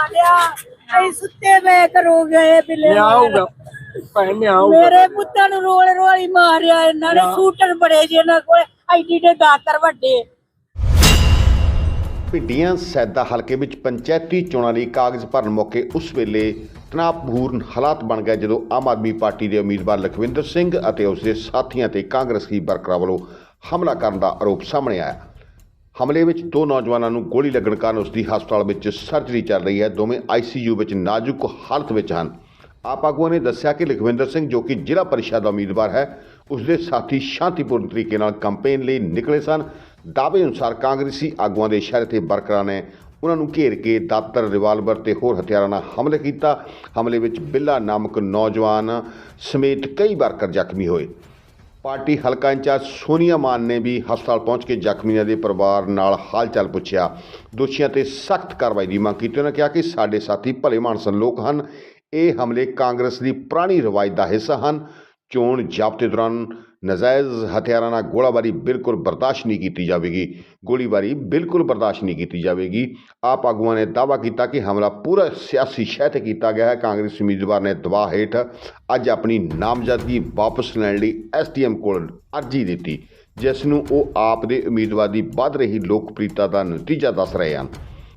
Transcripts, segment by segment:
ਮਾਰਿਆ ਅਸੀਂ ਸੁੱਤੇ ਵੇ ਕਰੋ ਗਏ ਬਿੱਲੇ ਮੈਂ ਆਊਗਾ ਭੈਣ ਮੈਂ ਆਊਗਾ ਮੇਰੇ ਪੁੱਤਾਂ ਨੂੰ ਰੋਲ ਰੋਲੀ ਮਾਰਿਆ ਇਹਨਾਂ ਨੇ। ਸੂਟਰ ਬੜੇ ਜਿਹੇ ਇਹਨਾਂ ਕੋਲ। ਐਡੀ ਦੇ ਦਾਤਰ ਵੱਡੇ। ਭਿੱਡੀਆਂ ਸੈਦਾ ਹਲਕੇ ਵਿੱਚ ਪੰਚਾਇਤੀ ਚੋਣਾਂ ਲਈ ਕਾਗਜ਼ ਭਰਨ ਮੌਕੇ ਉਸ ਵੇਲੇ ਤਣਾਅਪੂਰਨ ਹਾਲਾਤ ਬਣ ਗਏ ਜਦੋਂ ਆਮ ਆਦਮੀ ਪਾਰਟੀ ਦੇ ਉਮੀਦਵਾਰ ਲਖਵਿੰਦਰ ਸਿੰਘ ਅਤੇ ਉਸ ਦੇ ਸਾਥੀਆਂ ਤੇ ਕਾਂਗਰਸੀ ਵਰਕਰਾਂ ਵੱਲੋਂ ਹਮਲਾ ਕਰਨ ਦਾ ਆਰੋਪ ਸਾਹਮਣੇ ਆਇਆ। ਹਮਲੇ ਵਿੱਚ ਦੋ ਨੌਜਵਾਨਾਂ ਨੂੰ ਗੋਲੀ ਲੱਗਣ ਕਾਰਨ ਉਸ ਦੀ ਹਸਪਤਾਲ ਵਿੱਚ ਸਰਜਰੀ ਚੱਲ ਰਹੀ ਹੈ। ਦੋਵੇਂ ਆਈਸੀਯੂ ਵਿੱਚ ਨਾਜ਼ੁਕ ਹਾਲਤ ਵਿੱਚ ਹਨ। ਆਪ ਆਗੂਆਂ ਨੇ ਦੱਸਿਆ ਕਿ ਲਖਵਿੰਦਰ ਸਿੰਘ, ਜੋ ਕਿ ਜ਼ਿਲ੍ਹਾ ਪਰਿਸ਼ਦ ਦਾ ਉਮੀਦਵਾਰ ਹੈ ਉਸ ਦੇ ਸਾਥੀ ਸ਼ਾਂਤੀਪੂਰਨ ਤਰੀਕੇ ਨਾਲ ਕੈਂਪੇਨ ਲਈ ਨਿਕਲੇ ਸਨ। ਦਾਅਵੇ ਅਨੁਸਾਰ ਕਾਂਗਰਸੀ ਆਗੂਆਂ ਦੇ ਇਸ਼ਾਰੇ ਤੇ ਵਰਕਰਾਂ ਨੇ ਉਹਨਾਂ ਨੂੰ ਘੇਰ ਕੇ ਦਾਤਰ ਰਿਵਾਲਵਰ ਤੇ ਹੋਰ ਹਥਿਆਰਾਂ ਨਾਲ ਹਮਲੇ ਕੀਤਾ। ਹਮਲੇ ਵਿੱਚ ਬਿੱਲਾ ਨਾਮਕ ਨੌਜਵਾਨ ਸਮੇਤ ਕਈ ਵਰਕਰ ਜ਼ਖਮੀ ਹੋਏ। ਪਾਰਟੀ ਹਲਕਾ ਇੰਚਾਰਜ ਸੋਨੀਆ ਮਾਨ ਨੇ ਵੀ ਹਸਪਤਾਲ ਪਹੁੰਚ ਕੇ ਜ਼ਖਮੀਆਂ ਦੇ ਪਰਿਵਾਰ ਨਾਲ ਹਾਲ ਚਾਲ ਪੁੱਛਿਆ। ਦੋਸ਼ੀਆਂ ਤੇ ਸਖਤ ਕਾਰਵਾਈ ਦੀ ਮੰਗ ਕੀਤੀ। ਉਹਨਾਂ ਕਿਹਾ ਕਿ ਸਾਡੇ ਸਾਥੀ ਭਲੇ ਮਾਨਸਨ ਲੋਕ ਹਨ। ਇਹ ਹਮਲੇ ਕਾਂਗਰਸ ਦੀ ਪੁਰਾਣੀ ਰਵਾਇਤ ਦਾ ਹਿੱਸਾ ਹਨ। ਚੋਣ ਜ਼ਾਬਤੇ ਦੌਰਾਨ ਨਜਾਇਜ਼ ਹਥਿਆਰਾਂ ਨਾਲ ਗੋਲਾਬਾਰੀ ਬਿਲਕੁਲ ਬਰਦਾਸ਼ਤ ਨਹੀਂ ਕੀਤੀ ਜਾਵੇਗੀ। ਗੋਲੀਬਾਰੀ ਬਿਲਕੁਲ ਬਰਦਾਸ਼ਤ ਨਹੀਂ ਕੀਤੀ ਜਾਵੇਗੀ। ਆਪ ਆਗੂਆਂ ਨੇ ਦਾਅਵਾ ਕੀਤਾ ਕਿ ਹਮਲਾ ਪੂਰਾ ਸਿਆਸੀ ਸ਼ਹਿ ਤੇ ਕੀਤਾ ਗਿਆ ਹੈ। ਕਾਂਗਰਸ ਉਮੀਦਵਾਰ ਨੇ ਦਬਾਅ ਹੇਠ ਅੱਜ ਆਪਣੀ ਨਾਮਜ਼ਦਗੀ ਵਾਪਸ ਲੈਣ ਲਈ ਐਸਡੀਐਮ ਕੋਲ ਅਰਜ਼ੀ ਦਿੱਤੀ, ਜਿਸ ਨੂੰ ਉਹ ਆਪ ਦੇ ਉਮੀਦਵਾਰ ਦੀ ਵੱਧ ਰਹੀ ਲੋਕਪ੍ਰਿਯਤਾ ਦਾ ਨਤੀਜਾ ਦੱਸ ਰਹੇ ਹਨ।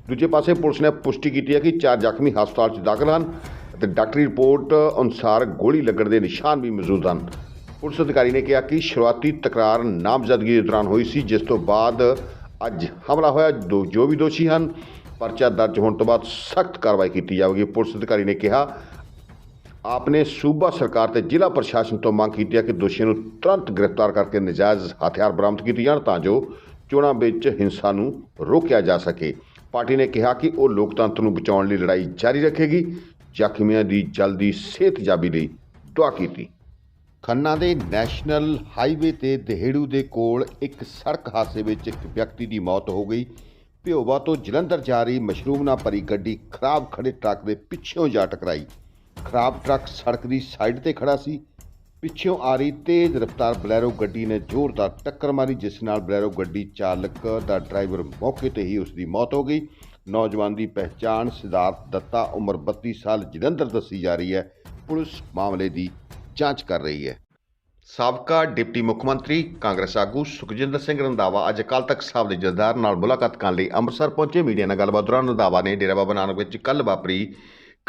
ਦੂਜੇ ਪਾਸੇ ਪੁਲਿਸ ਨੇ ਪੁਸ਼ਟੀ ਕੀਤੀ ਹੈ ਕਿ ਚਾਰ ਜ਼ਖਮੀ ਹਸਪਤਾਲ 'ਚ ਦਾਖਲ ਹਨ ਅਤੇ ਡਾਕਟਰੀ ਰਿਪੋਰਟ ਅਨੁਸਾਰ ਗੋਲੀ ਲੱਗਣ ਦੇ ਨਿਸ਼ਾਨ ਵੀ ਮੌਜੂਦ ਹਨ। ਪੁਲਿਸ ਅਧਿਕਾਰੀ ਨੇ ਕਿਹਾ ਕਿ ਸ਼ੁਰੂਆਤੀ ਤਕਰਾਰ ਨਾਮਜ਼ਦਗੀ ਦੇ ਦੌਰਾਨ ਹੋਈ ਸੀ, ਜਿਸ ਤੋਂ ਬਾਅਦ ਅੱਜ ਹਮਲਾ ਹੋਇਆ। ਦੋ ਜੋ ਵੀ ਦੋਸ਼ੀ ਹਨ, ਪਰਚਾ ਦਰਜ ਹੋਣ ਤੋਂ ਬਾਅਦ ਸਖਤ ਕਾਰਵਾਈ ਕੀਤੀ ਜਾਵੇਗੀ। ਪੁਲਿਸ ਅਧਿਕਾਰੀ ਨੇ ਕਿਹਾ, ਆਪਨੇ ਸੂਬਾ ਸਰਕਾਰ ਤੇ ਜ਼ਿਲ੍ਹਾ ਪ੍ਰਸ਼ਾਸਨ ਤੋਂ ਮੰਗ ਕੀਤੀ ਹੈ ਕਿ ਦੋਸ਼ੀਆਂ ਨੂੰ ਤੁਰੰਤ ਗ੍ਰਿਫਤਾਰ ਕਰਕੇ ਨਜਾਇਜ਼ ਹਥਿਆਰ ਬਰਾਮਦ ਕੀਤੇ ਜਾਣ ਤਾਂ ਜੋ ਚੋਣਾਂ ਵਿੱਚ ਹਿੰਸਾ ਨੂੰ ਰੋਕਿਆ ਜਾ ਸਕੇ। ਪਾਰਟੀ ਨੇ ਕਿਹਾ ਕਿ ਉਹ ਲੋਕਤੰਤਰ ਨੂੰ ਬਚਾਉਣ ਲਈ ਲੜਾਈ ਜਾਰੀ ਰੱਖੇਗੀ। ਜ਼ਖਮੀਆਂ ਦੀ ਜਲਦੀ ਸਿਹਤਯਾਬੀ ਲਈ ਦੁਆ ਕੀਤੀ। ਖੰਨਾ ਦੇ ਨੈਸ਼ਨਲ ਹਾਈਵੇ ਤੇ ਦਹੇੜੂ ਦੇ ਕੋਲ ਇੱਕ ਸੜਕ ਹਾਦਸੇ ਵਿੱਚ ਇੱਕ ਵਿਅਕਤੀ ਦੀ ਮੌਤ ਹੋ ਗਈ। ਭਿਓਵਾ ਤੋਂ ਜਲੰਧਰ ਜਾ ਰਹੀ ਮਸ਼ਰੂਮ ਨਾਲ ਭਰੀ ਗੱਡੀ ਖਰਾਬ ਖੜੇ ਟਰੱਕ ਦੇ ਪਿੱਛੋਂ ਜਾ ਟਕਰਾਈ। ਖਰਾਬ ਟਰੱਕ ਸੜਕ ਦੀ ਸਾਈਡ ਤੇ ਖੜਾ ਸੀ। ਪਿੱਛੋਂ ਆ ਰਹੀ ਤੇਜ਼ ਰਫ਼ਤਾਰ ਬਲੈਰੋ ਗੱਡੀ ਨੇ ਜ਼ੋਰਦਾਰ ਟੱਕਰ ਮਾਰੀ, ਜਿਸ ਨਾਲ ਬਲੈਰੋ ਗੱਡੀ ਚਾਲਕ ਦਾ ਡਰਾਈਵਰ ਮੌਕੇ ਤੇ ਹੀ ਉਸ ਦੀ ਮੌਤ ਹੋ ਗਈ। ਨੌਜਵਾਨ ਦੀ ਪਹਿਚਾਣ ਸਿਧਾਰਥ ਦੱਤਾ, ਉਮਰ 32 ਸਾਲ ਜਲੰਧਰ ਦੱਸੀ ਜਾ ਰਹੀ ਹੈ। ਪੁਲਿਸ ਮਾਮਲੇ ਦੀ ਜਾਂਚ ਕਰ ਰਹੀ ਹੈ। ਸਾਬਕਾ ਡਿਪਟੀ ਮੁੱਖ ਮੰਤਰੀ ਕਾਂਗਰਸ ਆਗੂ ਸੁਖਜਿੰਦਰ ਸਿੰਘ ਰੰਧਾਵਾ ਅੱਜ ਅਕਾਲ ਤਖ਼ਤ ਸਾਹਿਬ ਦੇ ਜਥੇਦਾਰ ਨਾਲ ਮੁਲਾਕਾਤ ਕਰਨ ਲਈ ਅੰਮ੍ਰਿਤਸਰ ਪਹੁੰਚੇ। ਮੀਡੀਆ ਨਾਲ ਗੱਲਬਾਤ ਦੌਰਾਨ ਰੰਧਾਵਾ ਨੇ ਡੇਰਾ ਬਾਬਾ ਨਾਨਕ ਵਿੱਚ ਕੱਲ ਵਾਪਰੀ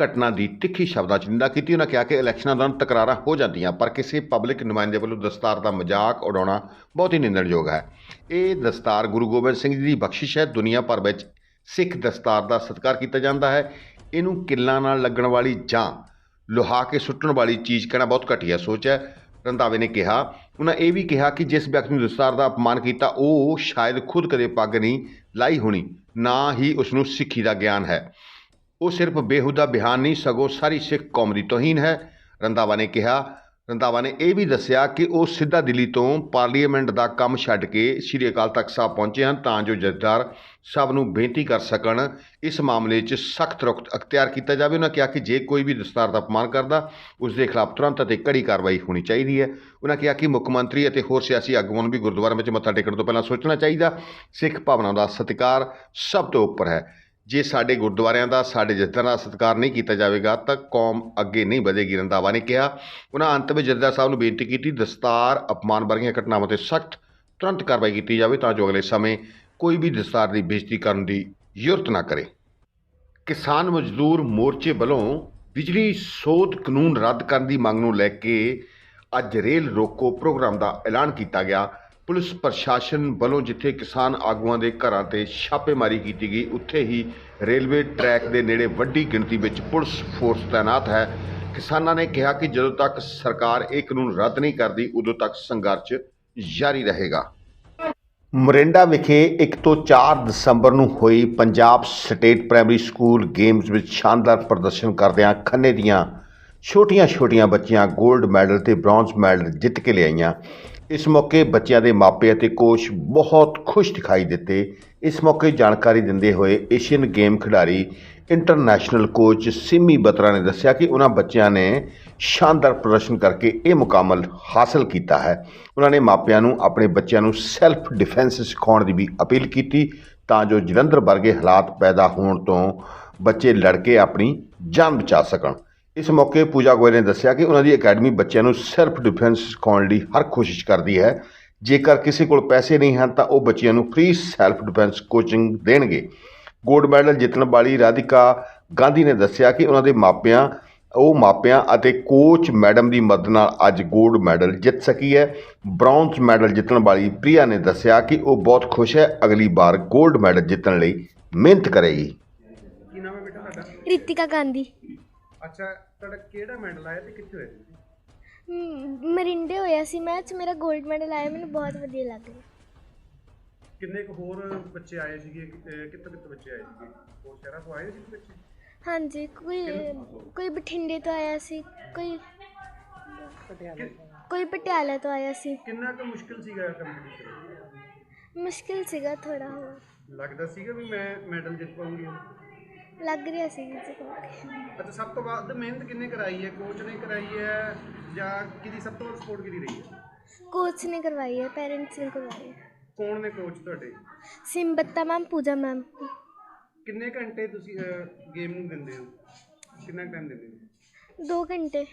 ਘਟਨਾ ਦੀ ਤਿੱਖੀ ਸ਼ਬਦਾਂ 'ਚ ਨਿੰਦਾ ਕੀਤੀ। ਉਹਨਾਂ ਕਿਹਾ ਕਿ ਇਲੈਕਸ਼ਨਾਂ ਦੌਰਾਨ ਤਕਰਾਰਾਂ ਹੋ ਜਾਂਦੀਆਂ, ਪਰ ਕਿਸੇ ਪਬਲਿਕ ਨੁਮਾਇੰਦੇ ਵੱਲੋਂ ਦਸਤਾਰ ਦਾ ਮਜ਼ਾਕ ਉਡਾਉਣਾ ਬਹੁਤ ਹੀ ਨਿੰਦਣਯੋਗ ਹੈ। ਇਹ ਦਸਤਾਰ ਗੁਰੂ ਗੋਬਿੰਦ ਸਿੰਘ ਜੀ ਦੀ ਬਖਸ਼ਿਸ਼ ਹੈ। ਦੁਨੀਆ ਭਰ ਵਿੱਚ ਸਿੱਖ ਦਸਤਾਰ ਦਾ ਸਤਿਕਾਰ ਕੀਤਾ ਜਾਂਦਾ ਹੈ। ਇਹਨੂੰ ਕਿੱਲਾਂ ਨਾਲ ਲੱਗਣ ਵਾਲੀ ਜਾਂ ਲੁਹਾ ਕੇ ਸੁੱਟਣ ਵਾਲੀ ਚੀਜ਼ ਕਹਿਣਾ ਬਹੁਤ ਘਟੀਆ ਸੋਚ ਹੈ। ਰੰਧਾਵੇ ਨੇ ਕਿਹਾ, ਉਹਨਾਂ ਇਹ ਵੀ ਕਿਹਾ ਕਿ ਜਿਸ ਵਿਅਕਤੀ ਨੂੰ ਦਸਤਾਰ ਦਾ ਅਪਮਾਨ ਕੀਤਾ, ਉਹ ਸ਼ਾਇਦ ਖੁਦ ਕਦੇ ਪੱਗ ਨਹੀਂ ਲਾਈ ਹੋਣੀ, ਨਾ ਹੀ ਉਸ ਨੂੰ ਸਿੱਖੀ ਦਾ ਗਿਆਨ ਹੈ। ਉਹ ਸਿਰਫ ਬੇਹੁਦਾ ਬਿਆਨ ਨਹੀਂ ਸਗੋਂ ਸਾਰੀ ਸਿੱਖ ਕੌਮ ਦੀ ਤੋਹੀਨ ਹੈ। ਰੰਧਾਵਾ ਨੇ ਕਿਹਾ ਰੰਧਾਵਾ ਨੇ ਇਹ ਵੀ ਦੱਸਿਆ ਕਿ ਉਹ ਸਿੱਧਾ ਦਿੱਲੀ ਤੋਂ ਪਾਰਲੀਮੈਂਟ ਦਾ ਕੰਮ ਛੱਡ ਕੇ ਸ੍ਰੀ ਅਕਾਲ ਤਖਤ ਸਾਹਿਬ ਪਹੁੰਚੇ ਹਨ ਤਾਂ ਜੋ ਜਥੇਦਾਰ ਸਭ ਨੂੰ ਬੇਨਤੀ ਕਰ ਸਕਣ, ਇਸ ਮਾਮਲੇ 'ਚ ਸਖਤ ਰੁਖ ਅਖਤਿਆਰ ਕੀਤਾ ਜਾਵੇ। ਉਹਨਾਂ ਕਿਹਾ ਕਿ ਜੇ ਕੋਈ ਵੀ ਦਸਤਾਰ ਦਾ ਅਪਮਾਨ ਕਰਦਾ, ਉਸ ਦੇ ਖਿਲਾਫ ਤੁਰੰਤ ਅਤੇ ਕੜੀ ਕਾਰਵਾਈ ਹੋਣੀ ਚਾਹੀਦੀ ਹੈ। ਉਹਨਾਂ ਕਿਹਾ ਕਿ ਮੁੱਖ ਮੰਤਰੀ ਅਤੇ ਹੋਰ ਸਿਆਸੀ ਆਗੂਆਂ ਨੂੰ ਵੀ ਗੁਰਦੁਆਰਿਆਂ ਵਿੱਚ ਮੱਥਾ ਟੇਕਣ ਤੋਂ ਪਹਿਲਾਂ ਸੋਚਣਾ ਚਾਹੀਦਾ। ਸਿੱਖ ਭਾਵਨਾ ਦਾ ਸਤਿਕਾਰ ਸਭ ਤੋਂ ਉੱਪਰ ਹੈ। ਜੇ ਸਾਡੇ ਗੁਰਦੁਆਰਿਆਂ ਦਾ, ਸਾਡੇ ਜਥੇਦਾਰਾਂ ਦਾ ਸਤਿਕਾਰ ਨਹੀਂ ਕੀਤਾ ਜਾਵੇਗਾ, ਤਾਂ ਕੌਮ ਅੱਗੇ ਨਹੀਂ ਵਧੇਗੀ, ਰੰਧਾਵਾ ਨੇ ਕਿਹਾ। ਉਹਨਾਂ ਅੰਤ ਵਿੱਚ ਜਥੇਦਾਰ ਸਾਹਿਬ ਨੂੰ ਬੇਨਤੀ ਕੀਤੀ, ਦਸਤਾਰ ਅਪਮਾਨ ਵਰਗੀਆਂ ਘਟਨਾਵਾਂ ਤੇ ਸਖਤ ਤੁਰੰਤ ਕਾਰਵਾਈ ਕੀਤੀ ਜਾਵੇ ਤਾਂ ਜੋ ਅਗਲੇ ਸਮੇਂ ਕੋਈ ਵੀ ਦਸਤਾਰ ਦੀ ਬੇਇੱਜ਼ਤੀ ਕਰਨ ਦੀ ਜ਼ਰੂਰਤ ਨਾ ਕਰੇ। ਕਿਸਾਨ ਮਜ਼ਦੂਰ ਮੋਰਚੇ ਵੱਲੋਂ ਬਿਜਲੀ ਸੋਧ ਕਾਨੂੰਨ ਰੱਦ ਕਰਨ ਦੀ ਮੰਗ ਨੂੰ ਲੈ ਕੇ ਅੱਜ ਰੇਲ ਰੋਕੋ ਪ੍ਰੋਗਰਾਮ ਦਾ ਐਲਾਨ ਕੀਤਾ ਗਿਆ। ਪੁਲਿਸ ਪ੍ਰਸ਼ਾਸਨ ਵੱਲੋਂ ਜਿੱਥੇ ਕਿਸਾਨ ਆਗੂਆਂ ਦੇ ਘਰਾਂ ਤੇ ਛਾਪੇਮਾਰੀ ਕੀਤੀ ਗਈ, ਉੱਥੇ ਹੀ ਰੇਲਵੇ ਟਰੈਕ ਦੇ ਨੇੜੇ ਵੱਡੀ ਗਿਣਤੀ ਵਿੱਚ ਪੁਲਿਸ ਫੋਰਸ ਤਾਇਨਾਤ ਹੈ। ਕਿਸਾਨਾਂ ਨੇ ਕਿਹਾ ਕਿ ਜਦੋਂ ਤੱਕ ਸਰਕਾਰ ਇਹ ਕਾਨੂੰਨ ਰੱਦ ਨਹੀਂ ਕਰਦੀ, ਉਦੋਂ ਤੱਕ ਸੰਘਰਸ਼ ਜਾਰੀ ਰਹੇਗਾ। ਮੋਰਿੰਡਾ ਵਿਖੇ 1 ਤੋਂ 4 ਦਸੰਬਰ ਨੂੰ ਹੋਈ Punjab state primary school games ਵਿੱਚ ਸ਼ਾਨਦਾਰ ਪ੍ਰਦਰਸ਼ਨ ਕਰਦਿਆਂ ਖੰਨੇ ਦੀਆਂ ਛੋਟੀਆਂ-ਛੋਟੀਆਂ ਬੱਚੀਆਂ 골ਡ ਮੈਡਲ ਤੇ ਬ੍ਰੌਂਜ਼ ਮੈਡਲ ਜਿੱਤ ਕੇ ਲਿਆਈਆਂ। ਇਸ ਮੌਕੇ ਬੱਚਿਆਂ ਦੇ ਮਾਪੇ ਅਤੇ ਕੋਚ ਬਹੁਤ ਖੁਸ਼ ਦਿਖਾਈ ਦਿੱਤੇ। ਇਸ ਮੌਕੇ ਜਾਣਕਾਰੀ ਦਿੰਦੇ ਹੋਏ ਏਸ਼ੀਅਨ ਗੇਮ ਖਿਡਾਰੀ ਇੰਟਰਨੈਸ਼ਨਲ ਕੋਚ ਸਿਮੀ ਬਤਰਾ ਨੇ ਦੱਸਿਆ ਕਿ ਉਹਨਾਂ ਬੱਚਿਆਂ ਨੇ ਸ਼ਾਨਦਾਰ ਪ੍ਰਦਰਸ਼ਨ ਕਰਕੇ ਇਹ ਮੁਕਾਮਲ ਹਾਸਲ ਕੀਤਾ ਹੈ। ਉਹਨਾਂ ਨੇ ਮਾਪਿਆਂ ਨੂੰ ਆਪਣੇ ਬੱਚਿਆਂ ਨੂੰ ਸੈਲਫ ਡਿਫੈਂਸ ਸਿਖਾਉਣ ਦੀ ਵੀ ਅਪੀਲ ਕੀਤੀ ਤਾਂ ਜੋ ਜਲੰਧਰ ਵਰਗੇ ਹਾਲਾਤ ਪੈਦਾ ਹੋਣ ਤੋਂ ਬੱਚੇ ਲੜ ਕੇ ਆਪਣੀ ਜਾਨ ਬਚਾ ਸਕਣ। ਇਸ ਮੌਕੇ ਪੂਜਾ ਗੋਇਲ ਨੇ ਦੱਸਿਆ ਕਿ ਉਹਨਾਂ ਦੀ ਅਕੈਡਮੀ ਬੱਚਿਆਂ ਨੂੰ ਸੈਲਫ ਡਿਫੈਂਸ ਸਿਖਾਉਣ ਲਈ ਹਰ ਕੋਸ਼ਿਸ਼ ਕਰਦੀ ਹੈ। ਜੇਕਰ ਕਿਸੇ ਕੋਲ ਪੈਸੇ ਨਹੀਂ ਹਨ ਤਾਂ ਉਹ ਬੱਚਿਆਂ ਨੂੰ ਫ੍ਰੀ ਸੈਲਫ ਡਿਫੈਂਸ ਕੋਚਿੰਗ ਦੇਣਗੇ। ਗੋਲਡ ਮੈਡਲ ਜਿੱਤਣ ਵਾਲੀ ਰਾਧਿਕਾ ਗਾਂਧੀ ਨੇ ਦੱਸਿਆ ਕਿ ਉਹਨਾਂ ਦੇ ਮਾਪਿਆਂ ਉਹ ਮਾਪਿਆਂ ਅਤੇ ਕੋਚ ਮੈਡਮ ਦੀ ਮਦਦ ਨਾਲ ਅੱਜ 골ਡ ਮੈਡਲ ਜਿੱਤ ਸਕੀ ਹੈ। ਬ੍ਰੌਂਜ਼ ਮੈਡਲ ਜਿੱਤਣ ਵਾਲੀ ਪ੍ਰਿਆ ਨੇ ਦੱਸਿਆ ਕਿ ਉਹ ਬਹੁਤ ਖੁਸ਼ ਹੈ ਅਗਲੀ ਵਾਰ 골ਡ ਮੈਡਲ ਜਿੱਤਣ ਲਈ ਮਿਹਨਤ ਕਰੇਗੀ। ਕੀ ਨਾਮ ਹੈ ਬੇਟਾ ਤੁਹਾਡਾ? ਰਿਤਿਕਾ ਗਾਂਧੀ। ਅੱਛਾ ਤੁਹਾਡਾ ਕਿਹੜਾ ਮੈਡਲ ਆਇਆ ਤੇ ਕਿੱਥੇ ਹੋਇਆ ਸੀ? ਮਰਿੰਡੇ ਹੋਇਆ ਸੀ ਮੈਚ ਮੇਰਾ 골ਡ ਮੈਡਲ ਆਇਆ ਮੈਨੂੰ ਬਹੁਤ ਵਧੀਆ ਲੱਗ ਰਿਹਾ। ਕਿੰਨੇ ਕੁ ਹੋਰ ਬੱਚੇ ਆਏ ਸੀਗੇ ਕਿੱਥੇ ਕਿੱਥੇ ਬੱਚੇ ਆਏ ਸੀਗੇ? ਹੋਰ ਸ਼ਹਿਰਾਂ ਤੋਂ ਆਏ ਸੀ ਬੱਚੇ? ਹਾਂਜੀ ਕੋਈ ਕੋਈ ਬਠਿੰਡੇ ਤੋਂ ਆਇਆ ਸੀ ਕੋਈ ਕੋਈ ਪਟਿਆਲਾ ਤੋਂ ਆਇਆ ਸੀ। ਕਿੰਨਾ ਕੁ ਮੁਸ਼ਕਿਲ ਸੀਗਾ ਕੰਪੀਟੀਸ਼ਨ ਮੁਸ਼ਕਿਲ ਸੀਗਾ ਥੋੜਾ ਹੋਰ। ਲੱਗਦਾ ਸੀਗਾ ਵੀ ਮੈਂ ਮੈਡਲ ਜਿੱਤ ਪਾਉਂਗੀ ਲੱਗ ਰਿਹਾ ਸੀ ਜੀ ਅੱਛਾ ਸਭ ਤੋਂ ਵੱਧ ਮਿਹਨਤ ਕਿੰਨੇ ਕਰਾਈ ਹੈ? ਕੋਚ ਨੇ ਕਰਾਈ ਹੈ ਜਾਂ ਕਿਹਦੀ ਸਭ ਤੋਂ ਵੱਧ ਸਪੋਰਟ ਕਿਹਦੀ ਰਹੀ ਹੈ? ਕੋਚ ਨੇ ਕਰਵਾਈ ਹੈ ਪੈਰੈਂਟਸ ਨੇ ਕਰਵਾਈ ਹੈ। ਕੌਣ ਨੇ ਕੋਚ ਤੁਹਾਡੇ? ਸਿੰਬੱਤਾ ਮੈਮ ਪੂਜਾ ਮੈਮ। ਕਿੰਨੇ ਘੰਟੇ ਤੁਸੀਂ ਗੇਮ ਨੂੰ ਦਿੰਦੇ ਹੋ? ਕਿੰਨਾ ਟਾਈਮ ਦਿੰਦੇ ਹੋ? 2 ਘੰਟੇ।